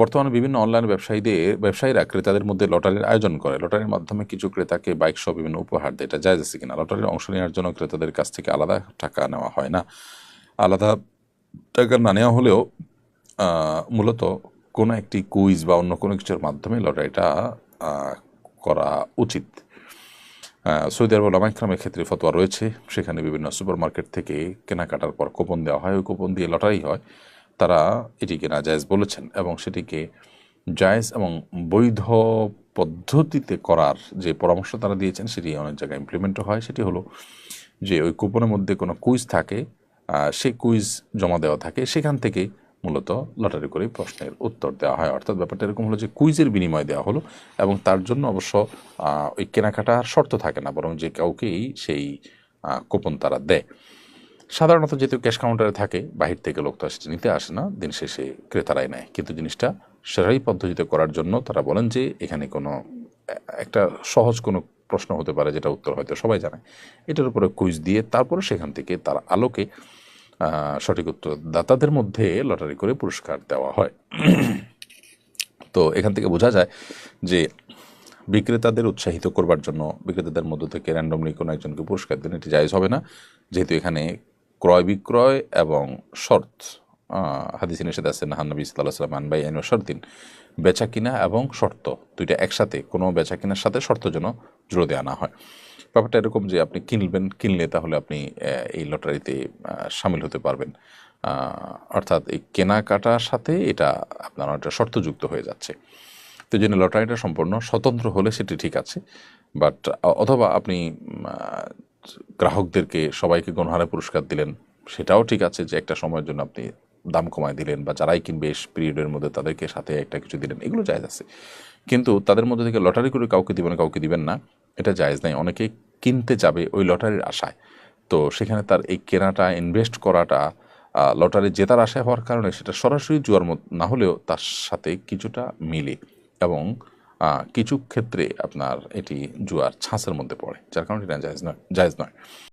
বর্তমানে বিভিন্ন অনলাইন ব্যবসায়ীদের, ব্যবসায়ীরা ক্রেতাদের মধ্যে লটারির আয়োজন করে। লটারির মাধ্যমে কিছু ক্রেতাকে বাইক সহ বিভিন্ন উপহার দেয়। এটা জায়জ আছে কিনা? লটারির অংশ নেওয়ার জন্য ক্রেতাদের কাছ থেকে আলাদা টাকা নেওয়া হয় না। আলাদা টাকা না নেওয়া হলেও মূলত কোনো একটি কুইজ বা অন্য কোনো কিছুর মাধ্যমে লটারিটা করা উচিত। সৌদি আরব লামাইক্রামের ক্ষেত্রে ফতোয়া রয়েছে। সেখানে বিভিন্ন সুপার মার্কেট থেকে কেনাকাটার পর কুপন দেওয়া হয়। ওই কুপন দিয়ে লটারি হয়। তারা এটিকে না জায়েজ বলেছেন এবং সেটিকে জায়েজ এবং বৈধ পদ্ধতিতে করার যে পরামর্শ তারা দিয়েছেন, সেটি অনেক জায়গায় ইমপ্লিমেন্টও হয়। সেটি হলো যে ওই কুপনের মধ্যে কোনো কুইজ থাকে সেই কুইজ জমা দেওয়া থাকে, সেখান থেকে মূলত লটারি করে প্রশ্নের উত্তর দেওয়া হয়। অর্থাৎ ব্যাপারটা এরকম হলো যে কুইজের বিনিময় দেওয়া হলো এবং তার জন্য অবশ্য ওই কেনাকাটার শর্ত থাকে না, বরং যে কাউকেই সেই কুপন তারা দেয়। সাধারণত যেহেতু ক্যাশ কাউন্টারে থাকে, বাহির থেকে লোক তো সেটা নিতে আসে না, দিন শেষে ক্রেতারাই নেয়। কিন্তু জিনিসটা সেরাই পদ্ধতিতে করার জন্য তারা বলেন যে, এখানে কোনো, একটা সহজ কোনো প্রশ্ন হতে পারে, যেটা উত্তর হয়তো সবাই জানে। এটার উপরে কুইজ দিয়ে তারপরে সেখান থেকে তার আলোকে সঠিক উত্তর দাতাদের মধ্যে লটারি করে পুরস্কার দেওয়া হয়। তো এখান থেকে বোঝা যায় যে, বিক্রেতাদের উৎসাহিত করবার জন্য, বিক্রেতাদের মধ্য থেকে র্যান্ডমলি কোনো একজনকে পুরস্কার দিন এটি জায়জ হবে না। যেহেতু এখানে ক্রয় বিক্রয় এবং শর্ত। হাদিসিন এসে আছে নাহানবী সাল্লাহ সাল্লাম আনবাই আইন শর্তিন। বেচা কিনা এবং শর্ত, দুইটা একসাথে, কোনো বেচা কিনার সাথে শর্ত যেন জুড়ে দেওয়া না হয়। ব্যাপারটা এরকম যে আপনি কিনবেন, কিনলে তাহলে আপনি এই লটারিতে সামিল হতে পারবেন। অর্থাৎ এই কেনাকাটার সাথে এটা আপনার একটা শর্তযুক্ত হয়ে যাচ্ছে। তো জন্য লটারিটা সম্পূর্ণ স্বতন্ত্র হলে সেটি ঠিক আছে। বাট, অথবা আপনি গ্রাহকদেরকে সবাইকে গণহারে পুরস্কার দিলেন। সেটাও ঠিক আছে যে একটা সময়ের জন্য আপনি দাম কমায় দিলেন বা যারাই কিনবে পিরিয়ডের মধ্যে তাদেরকে সাথে একটা কিছু দিলেন, এগুলো জায়জ আছে। কিন্তু তাদের মধ্যে থেকে লটারি করে কাউকে দিবেন কাউকে দিবেন না, এটা জায়জ নাই। অনেকে কিনতে যাবে ওই লটারির আশায়। তো সেখানে তার এই কেনাটা ইনভেস্ট করাটা লটারি জেতার আশায় হওয়ার কারণে সেটা সরাসরি জুয়ার মত না হলেও তার সাথে কিছুটা মিলে। এবং কিছু ক্ষেত্রে আপনার এটি জুয়ার ছাঁচের মধ্যে পড়ে, যার কারণে এটা জায়জ নয় জায়জ নয়।